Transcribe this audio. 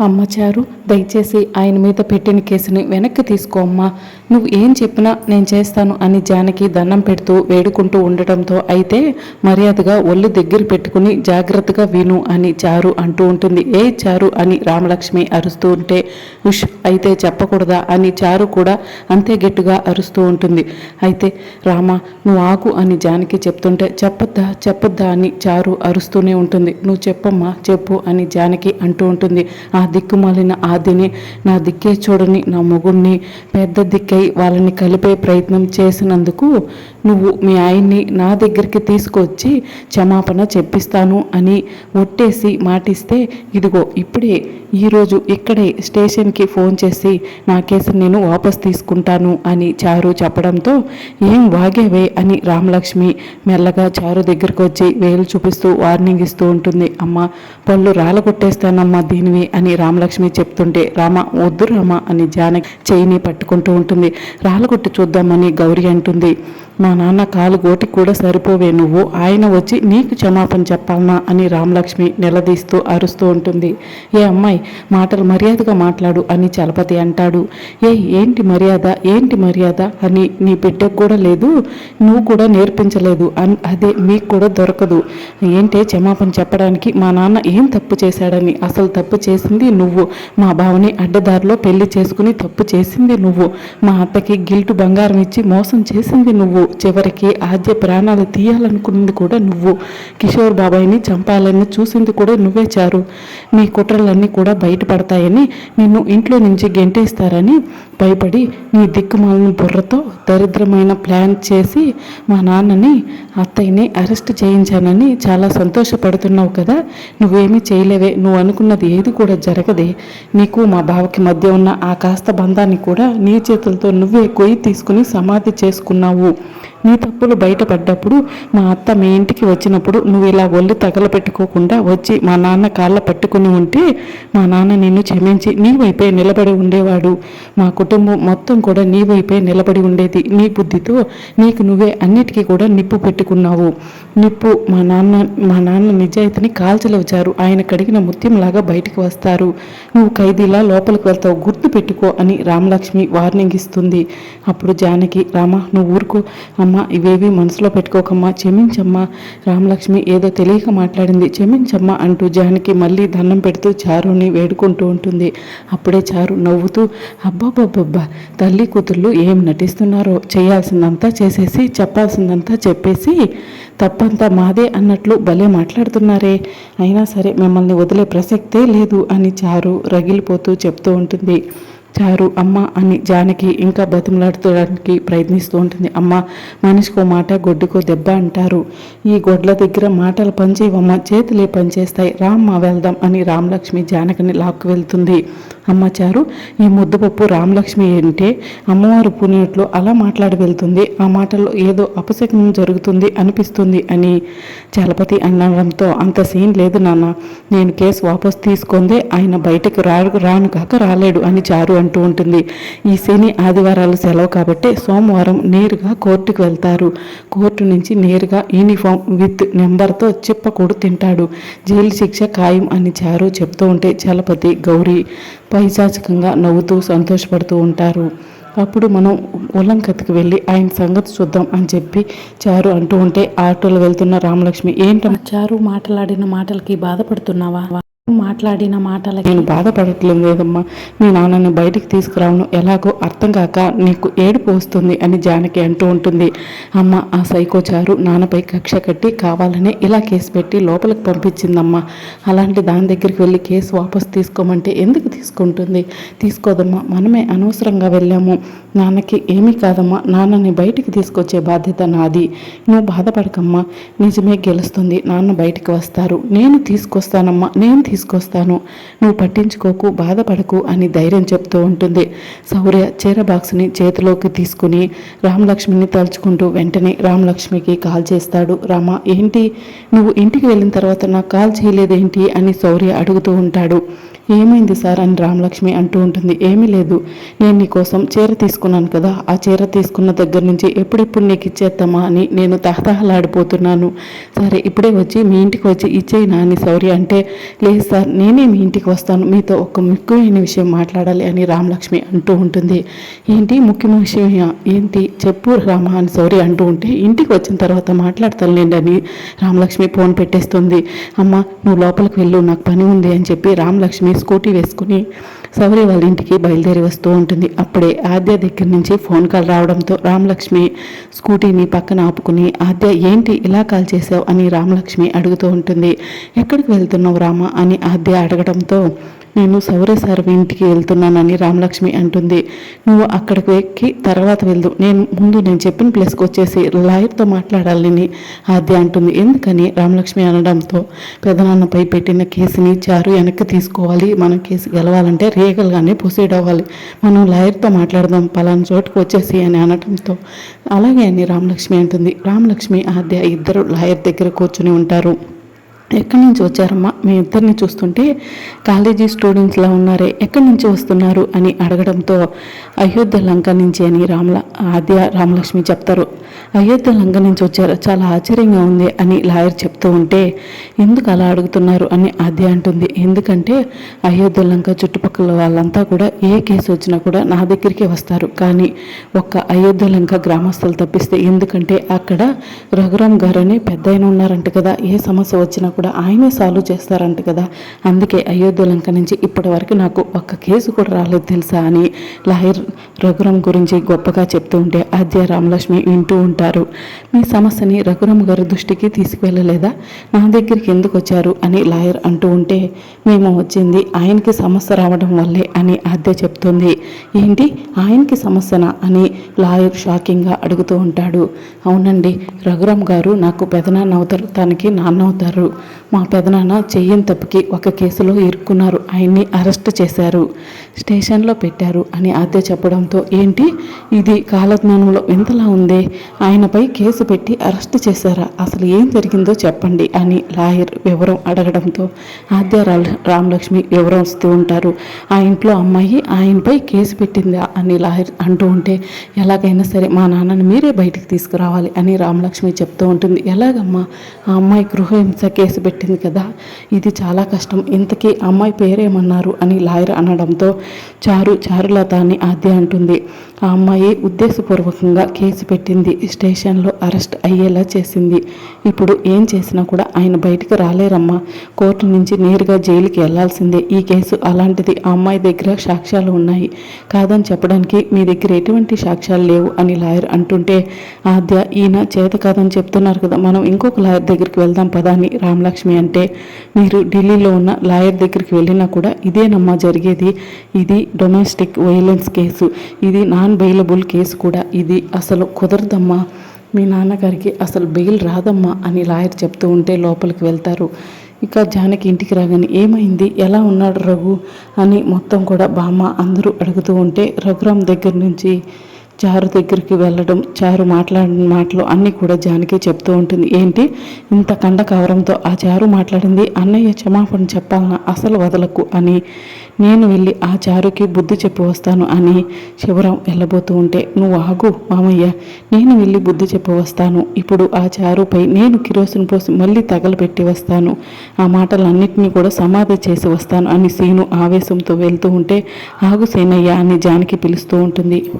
అమ్మ చారు దయచేసి ఆయన మీద పెట్టిన కేసుని వెనక్కి తీసుకో అమ్మా. నువ్వు ఏం చెప్పినా నేను చేస్తాను అని జానకి దండం పెడుతూ వేడుకుంటూ ఉండటంతో అయితే మర్యాదగా ఒళ్ళు దగ్గర పెట్టుకుని జాగ్రత్తగా విను అని చారు అంటూ ఉంటుంది. ఏ చారు అని రామలక్ష్మి అరుస్తూ ఉంటే ఉష్ అయితే చెప్పకూడదా? అని చారు కూడా అంతే గట్టిగా అరుస్తూ ఉంటుంది. అయితే రామ నువ్వు ఆకు అని జానకి చెప్తుంటే చెప్పొద్దా చెప్పొద్దా అని చారు అరుస్తూనే ఉంటుంది. నువ్వు చెప్పమ్మా చెప్పు అని జానకి అంటూ ఉంటుంది. ఆ దిక్కుమాలిన ఆదిని నా దిక్కే చూడని నా మొగుణ్ణి పెద్ద దిక్కై వాళ్ళని కలిపే ప్రయత్నం చేసినందుకు నువ్వు మీ ఆయన్ని నా దగ్గరికి తీసుకొచ్చి క్షమాపణ చెప్పిస్తాను అని ఒట్టేసి మాటిస్తే ఇదిగో ఇప్పుడే ఈరోజు ఇక్కడే స్టేషన్కి ఫోన్ చేసి నా కేసు నేను వాపస్ తీసుకుంటాను అని చారు చెప్పడంతో ఏం వాగేవే? అని రామలక్ష్మి మెల్లగా చారు దగ్గరకు వచ్చి వేలు చూపిస్తూ వార్నింగ్ ఇస్తూ ఉంటుంది. అమ్మ పళ్ళు రాలగొట్టేస్తానమ్మా దీనివి అని రామలక్ష్మి చెప్తుంటే రామ వద్దు రామ అని జానకి చేయిని పట్టుకుంటూ ఉంటుంది. రాళ్ళగొట్టు చూద్దామని గౌరీ అంటుంది. మా నాన్న కాలు గోటికి కూడా సరిపోవే నువ్వు. ఆయన వచ్చి నీకు క్షమాపణ చెప్పాలనా అని రామలక్ష్మి నిలదీస్తూ అరుస్తూ ఉంటుంది. ఏ అమ్మాయి మాటలు మర్యాదగా మాట్లాడు అని చలపతి అంటాడు. ఏ ఏంటి మర్యాద? ఏంటి మర్యాద? అని నీ బిడ్డకు కూడా లేదు నువ్వు కూడా నేర్పించలేదు అన్ అదే మీకు కూడా దొరకదు. ఏంటే క్షమాపణ చెప్పడానికి మా నాన్న ఏం తప్పు చేశాడని? అసలు తప్పు చేసింది నువ్వు. మా బావని అడ్డదారిలో పెళ్ళి చేసుకుని తప్పు చేసింది నువ్వు. మా అత్తకి గిల్టు బంగారం ఇచ్చి మోసం చేసింది నువ్వు. చివరికి ఆద్య ప్రాణాలు తీయాలనుకున్నది కూడా నువ్వు. కిషోర్ బాబాయ్ని చంపాలని చూసింది కూడా నువ్వే చారు. నీ కుట్రలన్నీ కూడా బయటపడతాయని నిన్ను ఇంట్లో నుంచి గెంటేస్తారని భయపడి నీ దిక్కుమాలిన బుర్రతో దరిద్రమైన ప్లాన్ చేసి మా నాన్నని అత్తయ్యని అరెస్ట్ చేయించానని చాలా సంతోషపడుతున్నావు కదా. నువ్వేమీ చేయలేవే. నువ్వు అనుకున్నది ఏది కూడా జరగదే. నీకు మా బావకి మధ్య ఉన్న ఆ కాస్త బంధాన్ని కూడా నీ చేతులతో నువ్వే కొయ్యి తీసుకుని సమాధి చేసుకున్నావు. నీ తప్పులు బయటపడ్డప్పుడు మా అత్త మీ ఇంటికి వచ్చినప్పుడు నువ్వు ఇలా ఒళ్ళు తగలపెట్టుకోకుండా వచ్చి మా నాన్న కాళ్ళ పట్టుకుని ఉంటే మా నాన్న నిన్ను క్షమించి నీ వైపే నిలబడి ఉండేవాడు. మా కుటుంబం మొత్తం కూడా నీ వైపే నిలబడి ఉండేది. నీ బుద్ధితో నీకు నువ్వే అన్నిటికీ కూడా నిప్పు పెట్టుకున్నావు. నిప్పు మా నాన్న మా నాన్న నిజాయితీని కాల్చలేవచారు ఆయన కడిగిన ముత్యంలాగా బయటికి వస్తారు. నువ్వు ఖైదీలా లోపలికి వెళ్తావు. గుర్తు పెట్టుకో అని రామలక్ష్మి వార్నింగ్ ఇస్తుంది. అప్పుడు జానకి రామ నువ్వు ఊరుకో. అమ్మ ఇవేవి మనసులో పెట్టుకోకమ్మా క్షమించమ్మా రామలక్ష్మి ఏదో తెలియక మాట్లాడింది క్షమించమ్మా అంటూ జానకి మళ్ళీ దండం పెడుతూ చారుని వేడుకుంటూ ఉంటుంది. అప్పుడే చారు నవ్వుతూ అబ్బాబ్బబ్బబ్బా తల్లి కూతుళ్ళు ఏం నటిస్తున్నారో చేయాల్సిందంతా చేసేసి చెప్పాల్సిందంతా చెప్పేసి తప్పంతా మాదే అన్నట్లు భలే మాట్లాడుతున్నారే. అయినా సరే మిమ్మల్ని వదిలే ప్రసక్తే లేదు అని చారు రగిలిపోతూ చెప్తూ ఉంటుంది. చారు అమ్మ అని జానకి ఇంకా బతిమలాడుకోవడానికి ప్రయత్నిస్తూ ఉంటుంది. అమ్మ మనిషికో మాట గొడ్డుకో దెబ్బ అంటారు. ఈ గొడ్ల దగ్గర మాటలు పనిచేయవమ్మ చేతులే పనిచేస్తాయి. రామ్మ వెళ్దాం అని రామలక్ష్మి జానకిని లాక్కు వెళ్తుంది. అమ్మచారు. ఈ ముద్దపప్పు రామలక్ష్మి అంటే అమ్మవారు పుణ్యట్లో అలా మాట్లాడి వెళ్తుంది. ఆ మాటల్లో ఏదో అపశకనం జరుగుతుంది అనిపిస్తుంది అని చలపతి అనడంతో అంత సీన్ లేదు నాన్న. నేను కేసు వాపస్ తీసుకుందే ఆయన బయటకు రా రాను కాక రాలేడు అని చారు అంటూ ఉంటుంది. ఈ శని ఆదివారాలు సెలవు కాబట్టి సోమవారం నేరుగా కోర్టుకు వెళ్తారు. కోర్టు నుంచి నేరుగా యూనిఫామ్ విత్ నెంబర్తో చిప్పకూడు తింటాడు. జైలు శిక్ష ఖాయం అని చారు చెప్తూ ఉంటే చలపతి గౌరీ పైశాచికంగా నవ్వుతూ సంతోషపడుతూ ఉంటారు. అప్పుడు మనం ఉల్లంకత్కి వెళ్ళి ఆయన సంగతి చూద్దాం అని చెప్పి చారు అంటూ ఉంటే ఆటోలో వెళ్తున్న రామలక్ష్మి ఏంటమ్మా? చారు మాట్లాడిన మాటలకి బాధపడుతున్నావా? మాట్లాడిన మాటలకి నేను బాధపడట్లేదు లేదమ్మా. మీ నాన్నని బయటికి తీసుకురావను ఎలాగో అర్థం కాక నీకు ఏడుపు వస్తుంది అని జానకి అంటూ ఉంటుంది. అమ్మ ఆ సైకోచారు నాన్నపై కక్ష కట్టి కావాలనే ఇలా కేసు పెట్టి లోపలికి పంపించిందమ్మా. అలాంటి దాని దగ్గరికి వెళ్ళి కేసు వాపస్ తీసుకోమంటే ఎందుకు తీసుకుంటుంది? తీసుకోదమ్మా మనమే అనవసరంగా వెళ్ళాము. నాన్నకి ఏమీ కాదమ్మా నాన్నని బయటికి తీసుకొచ్చే బాధ్యత నాది. నువ్వు బాధపడకమ్మా నిజమే గెలుస్తుంది నాన్న బయటికి వస్తారు. నేను తీసుకొస్తానమ్మా నేను తీసుకొస్తాను. నువ్వు పట్టించుకోకు బాధపడకు అని ధైర్యం చెప్తూ ఉంటుంది. శౌర్య చీర బాక్స్ని చేతిలోకి తీసుకుని రామలక్ష్మిని తలుచుకుంటూ వెంటనే రామలక్ష్మికి కాల్ చేస్తాడు. రామ ఏంటి? నువ్వు ఇంటికి వెళ్ళిన తర్వాత నాకు కాల్ చేయలేదేంటి? అని సౌర్య అడుగుతూ ఉంటాడు. ఏమైంది సార్ అని రామలక్ష్మి అంటూ ఉంటుంది. ఏమీ లేదు. నేను నీకోసం చీర తీసుకున్నాను కదా. ఆ చీర తీసుకున్న దగ్గర నుంచి ఎప్పుడెప్పుడు నీకు ఇచ్చేద్దామా అని నేను తహతహలాడిపోతున్నాను. సరే ఇప్పుడే వచ్చి మీ ఇంటికి వచ్చి ఇచ్చేయి నాని సౌరి అంటే లేదు సార్ నేనే మీ ఇంటికి వస్తాను. మీతో ఒక ముఖ్యమైన విషయం మాట్లాడాలి అని రామలక్ష్మి అంటూ ఉంటుంది. ఏంటి? ముఖ్యమైన విషయం ఏంటి? చెప్పు రామ అని సౌరి అంటూ ఉంటే ఇంటికి వచ్చిన తర్వాత మాట్లాడతానులేండి అని రామలక్ష్మి ఫోన్ పెట్టేస్తుంది. అమ్మ నువ్వు లోపలికి వెళ్ళు నాకు పని ఉంది అని చెప్పి రామలక్ష్మి స్కూటీ వేసుకుని సౌరి వాళ్ళ ఇంటికి బయలుదేరి వస్తూ ఉంటుంది. అప్పుడే ఆద్య దగ్గర నుంచి ఫోన్ కాల్ రావడంతో రామలక్ష్మి స్కూటీని పక్కన ఆపుకుని ఆద్య ఏంటి ఇలా కాల్ చేసావు అని రామలక్ష్మి అడుగుతూ ఉంటుంది. ఎక్కడికి వెళ్తున్నావు రామ? అని ఆద్య అడగడంతో నేను సౌరసారం ఇంటికి వెళ్తున్నానని రామలక్ష్మి అంటుంది. నువ్వు అక్కడికి ఎక్కి తర్వాత వెళ్దు. నేను ముందు నేను చెప్పిన ప్లేస్కి వచ్చేసి లాయర్తో మాట్లాడాలని ఆద్య అంటుంది. ఎందుకని? రామలక్ష్మి అనడంతో పెదనాన్నపై పెట్టిన కేసుని చారు వెనక్కి తీసుకోవాలి. మనం కేసు గెలవాలంటే రేగల్గానే ప్రొసీడ్ అవ్వాలి. మనం లాయర్తో మాట్లాడదాం. పలానా చోటుకు వచ్చేసి అని అనడంతో అలాగే అని రామలక్ష్మి అంటుంది. రామలక్ష్మి ఆద్య ఇద్దరు లాయర్ దగ్గర కూర్చుని ఉంటారు. ఎక్కడి నుంచి వచ్చారమ్మా? మీ ఇద్దరిని చూస్తుంటే కాలేజీ స్టూడెంట్స్లా ఉన్నారే ఎక్కడి నుంచి వస్తున్నారు? అని అడగడంతో అయోధ్య లంక నుంచి అని రామల ఆద్య రామలక్ష్మి చెప్తారు. అయోధ్య లంక నుంచి వచ్చారు చాలా ఆశ్చర్యంగా ఉంది అని లాయర్ చెప్తూ ఉంటే ఎందుకు అలా అడుగుతున్నారు? అని ఆద్య అంటుంది. ఎందుకంటే అయోధ్య లంక చుట్టుపక్కల వాళ్ళంతా కూడా ఏ కేసు వచ్చినా కూడా నా దగ్గరికి వస్తారు. కానీ ఒక్క అయోధ్య లంక గ్రామస్తులు తప్పిస్తే ఎందుకంటే అక్కడ రఘురామ్ గారు అని పెద్ద ఉన్నారంట కదా ఏ సమస్య వచ్చినా కూడా ఆయనే సాల్వ్ చేస్తారంట కదా. అందుకే అయోధ్య లంక నుంచి ఇప్పటి వరకు నాకు ఒక్క కేసు కూడా రాలేదు తెలుసా అని లాయర్ రఘురామ్ గురించి గొప్పగా చెప్తూ ఉంటే ఆద్య రామలక్ష్మి వింటూ ఉంటారు. మీ సమస్యని రఘురామ్ గారి దృష్టికి తీసుకువెళ్ళలేదా? నా దగ్గరికి ఎందుకు వచ్చారు అని లాయర్ అంటూ ఉంటే మేము వచ్చింది ఆయనకి సమస్య రావడం వల్లే అని ఆద్య చెప్తుంది. ఏంటి? ఆయనకి సమస్యనా? అని లాయర్ షాకింగ్గా అడుగుతూ ఉంటాడు. అవునండి రఘురామ్ గారు నాకు పెదనాన్న అవుతారు తనకి నాన్న అవుతారు. మా పెదనాన్న చెయ్యం తప్పుకి ఒక కేసులో ఇరుక్కున్నారు. ఆయన్ని అరెస్ట్ చేశారు. స్టేషన్లో పెట్టారు అని ఆద్య చెప్పడంతో ఏంటి? ఇది కాలజ్ఞానంలో వింతలా ఉంది? ఆయనపై కేసు పెట్టి అరెస్ట్ చేశారా? అసలు ఏం జరిగిందో చెప్పండి అని లాయర్ వివరం అడగడంతో ఆద్య రామలక్ష్మి వివరం ఇస్తూ ఉంటారు. ఆ ఇంట్లో అమ్మాయి ఆయనపై కేసు పెట్టిందా? అని లాయర్ అంటూ ఉంటే ఎలాగైనా సరే మా నాన్నని మీరే బయటికి తీసుకురావాలి అని రామలక్ష్మి చెప్తూ ఉంటుంది. ఎలాగమ్మా? ఆ అమ్మాయి గృహహింస కేసు పెట్టింది కదా? ఇది చాలా కష్టం. ఇంతకీ అమ్మాయి పేరేమన్నారు అని లాయర్ అనడంతో చారు చారులత అని ఆద్య అంటుంది. ఆ అమ్మాయి ఉద్దేశపూర్వకంగా కేసు పెట్టింది. స్టేషన్లో అరెస్ట్ అయ్యేలా చేసింది. ఇప్పుడు ఏం చేసినా కూడా ఆయన బయటకు రాలేరమ్మా. కోర్టు నుంచి నేరుగా జైలుకి వెళ్ళాల్సిందే. ఈ కేసు అలాంటిది ఆ అమ్మాయి దగ్గర సాక్ష్యాలు ఉన్నాయి. కాదని చెప్పడానికి మీ దగ్గర ఎటువంటి సాక్ష్యాలు లేవు అని లాయర్ అంటుంటే ఆద్య ఈయన చేత కాదని చెప్తున్నారు కదా మనం ఇంకొక లాయర్ దగ్గరికి వెళ్దాం పదా అని రామలక్ష్మి అంటే మీరు ఢిల్లీలో ఉన్న లాయర్ దగ్గరికి వెళ్ళినా కూడా ఇదేనమ్మా జరిగేది. ఇది డొమెస్టిక్ వైలెన్స్ కేసు. ఇది నాన్ బెయిలబుల్ కేసు కూడా ఇది అసలు కుదరదమ్మా. మీ నాన్నగారికి అసలు బెయిల్ రాదమ్మా అని లాయర్ చెప్తూ ఉంటే లోపలికి వెళ్తారు. ఇక జానకి ఇంటికి రాగానే ఏమైంది? ఎలా ఉన్నాడు రఘు? అని మొత్తం కూడా బామ్మ అందరూ అడుగుతూ ఉంటే రఘురామ్ దగ్గర నుంచి చారు దగ్గరికి వెళ్ళడం చారు మాట్లాడిన మాటలు అన్నీ కూడా జానకి చెప్తూ ఉంటుంది. ఏంటి? ఇంత కండ కవరంతో ఆ చారు మాట్లాడింది అన్నయ్య క్షమాపణ చెప్పాలన్నా అసలు వదలకు అని. నేను వెళ్ళి ఆ చారుకి బుద్ధి చెప్పి వస్తాను అని శివరాం వెళ్ళబోతూ ఉంటే నువ్వు ఆగు మామయ్య నేను వెళ్ళి బుద్ధి చెప్పి వస్తాను. ఇప్పుడు ఆ చారుపై నేను కిరోసిన్ పోసి మళ్ళీ తగలబెట్టి వస్తాను. ఆ మాటలన్నింటినీ కూడా సమాధి చేసి వస్తాను అని సీను ఆవేశంతో వెళ్తూ ఉంటే ఆగు సేనయ్య అని జానకి పిలుస్తూ ఉంటుంది.